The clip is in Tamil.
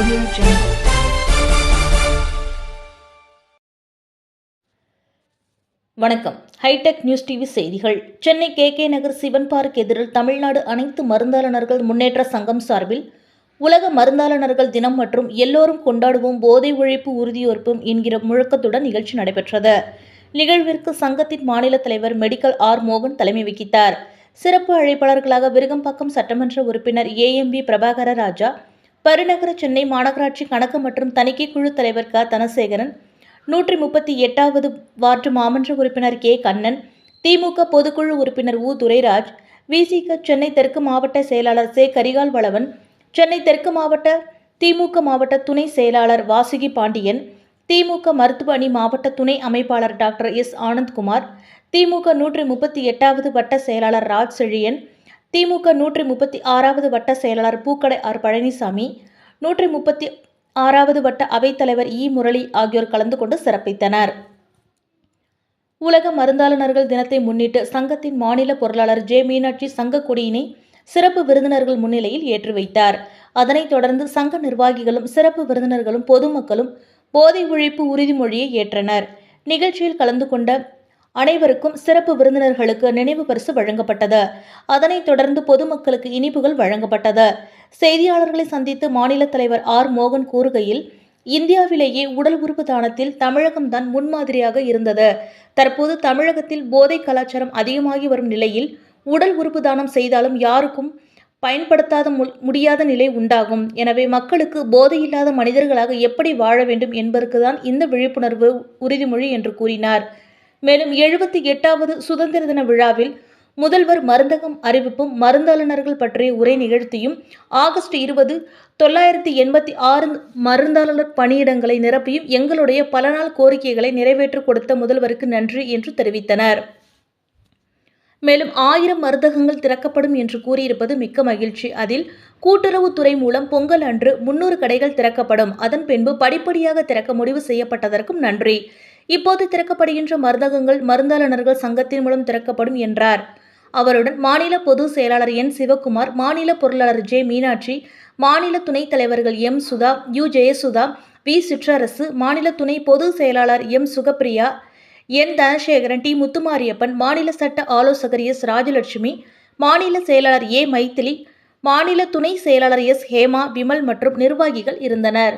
Audio Jungle. வணக்கம் ஹைடெக் நியூஸ் டிவி செய்திகள். Chennai K K Nagar Sivan park எதிரில் தமிழ்நாடு அனைத்து மருந்தாளனர்கள் முன்னேற்ற சங்கம் சார்பில் உலக மருந்தாளனர்கள் தினம் மற்றும் எல்லோரும் கொண்டாடுவோம் போதை ஒழிப்பு உறுதியேற்போம் என்கிற முழக்கத்துடன் நிகழ்ச்சி நடைபெற்றது. நிகழ்விற்கு சங்கத்தின் மாநில தலைவர் மெடிக்கல் ஆர் மோகன் தலைமை வகித்தார். சிறப்பு அழைப்பாளர்களாக விருகம்பாக்கம் சட்டமன்ற உறுப்பினர் ஏஎம்பி பிரபாகர ராஜா பெருநகர சென்னை மாநகராட்சி கணக்கு மற்றும் தணிக்கை குழு தலைவர் க. தனசேகரன் நூற்றி முப்பத்தி எட்டாவது வார்டு மாமன்ற உறுப்பினர் கே. கண்ணன் திமுக பொதுக்குழு உறுப்பினர் உ. துரைராஜ் விசிக சென்னை தெற்கு மாவட்ட செயலாளர் சே. கரிகால் வளவன் சென்னை தெற்கு மாவட்ட திமுக மாவட்ட துணை செயலாளர் வாசுகி பாண்டியன் திமுக மருத்துவ அணி மாவட்ட துணை அமைப்பாளர் டாக்டர் எஸ். ஆனந்த்குமார் திமுக நூற்றி முப்பத்தி எட்டாவது வட்ட செயலாளர் ராஜ் செழியன் திமுக நூற்றி முப்பத்தி ஆறாவது வட்ட செயலாளர் பூக்கடை ஆர் பழனிசாமி நூற்றி முப்பத்தி ஆறாவது வட்ட அவைத்தலைவர் இ. முரளி ஆகியோர் கலந்து கொண்டு சிறப்பித்தனர். உலக மருந்தாளுநர்கள் தினத்தை முன்னிட்டு சங்கத்தின் மாநில பொருளாளர் ஜே. மீனாட்சி சங்க கொடியினை சிறப்பு விருந்தினர்கள் முன்னிலையில் ஏற்றி வைத்தார். அதனைத் தொடர்ந்து சங்க நிர்வாகிகளும் சிறப்பு விருந்தினர்களும் பொதுமக்களும் போதை ஒழிப்பு உறுதிமொழியை ஏற்றனர். நிகழ்ச்சியில் கலந்து கொண்ட அனைவருக்கும் சிறப்பு விருந்தினர்களுக்கு நினைவு பரிசு வழங்கப்பட்டது. அதனைத் தொடர்ந்து பொதுமக்களுக்கு இனிப்புகள் வழங்கப்பட்டது. செய்தியாளர்களை சந்தித்து மாநில தலைவர் ஆர். மோகன் கூறுகையில் இந்தியாவிலேயே உடல் உறுப்பு தானத்தில் தமிழகம்தான் முன்மாதிரியாக இருந்தது. தற்போது தமிழகத்தில் போதை கலாச்சாரம் அதிகமாகி வரும் நிலையில் உடல் உறுப்பு தானம் செய்தாலும் யாருக்கும் பயன்படுத்தாத மு- முடியாத நிலை உண்டாகும். எனவே மக்களுக்கு போதையில்லாத மனிதர்களாக எப்படி வாழ வேண்டும் என்பதற்குதான் இந்த விழிப்புணர்வு உறுதிமொழி என்று கூறினார். மேலும் எழுபத்தி எட்டாவது சுதந்திர தின விழாவில் முதல்வர் மருந்தகம் அறிவிப்பும் மருந்தாளுநர்கள் பற்றிய உரை நிகழ்த்தியும் ஆகஸ்ட் இருபது தொள்ளாயிரத்தி எண்பத்தி ஆறு மருந்தாளர் பணியிடங்களை நிரப்பியும் எங்களுடைய பல நாள் கோரிக்கைகளை நிறைவேற்றிக் கொடுத்த முதல்வருக்கு நன்றி என்று தெரிவித்தனர். மேலும் ஆயிரம் மருந்தகங்கள் திறக்கப்படும் என்று கூறியிருப்பது மிக்க மகிழ்ச்சி. அதில் கூட்டுறவுத்துறை மூலம் பொங்கல் அன்று முன்னூறு கடைகள் திறக்கப்படும். அதன் பின்பு படிப்படியாக திறக்க முடிவு செய்யப்பட்டதற்கும் நன்றி. இப்போது திறக்கப்படுகின்ற மருந்தகங்கள் மருந்தாளர்கள் சங்கத்தின் மூலம் திறக்கப்படும் என்றார். அவருடன் மாநில பொதுச் செயலாளர் என். சிவக்குமார் மாநில பொருளாளர் ஜே. மீனாட்சி மாநில துணைத் தலைவர்கள் M. Sudha U. Jayasudha V. Chitrarasu மாநில துணை பொது செயலாளர் M. Sugapriya N. Dhanasekaran T. Muthumariappan மாநில சட்ட ஆலோசகர் எஸ். ராஜலட்சுமி மாநில செயலாளர் ஏ. மைத்திலி மாநில துணை செயலாளர் எஸ். ஹேமா விமல் மற்றும் நிர்வாகிகள் இருந்தனர்.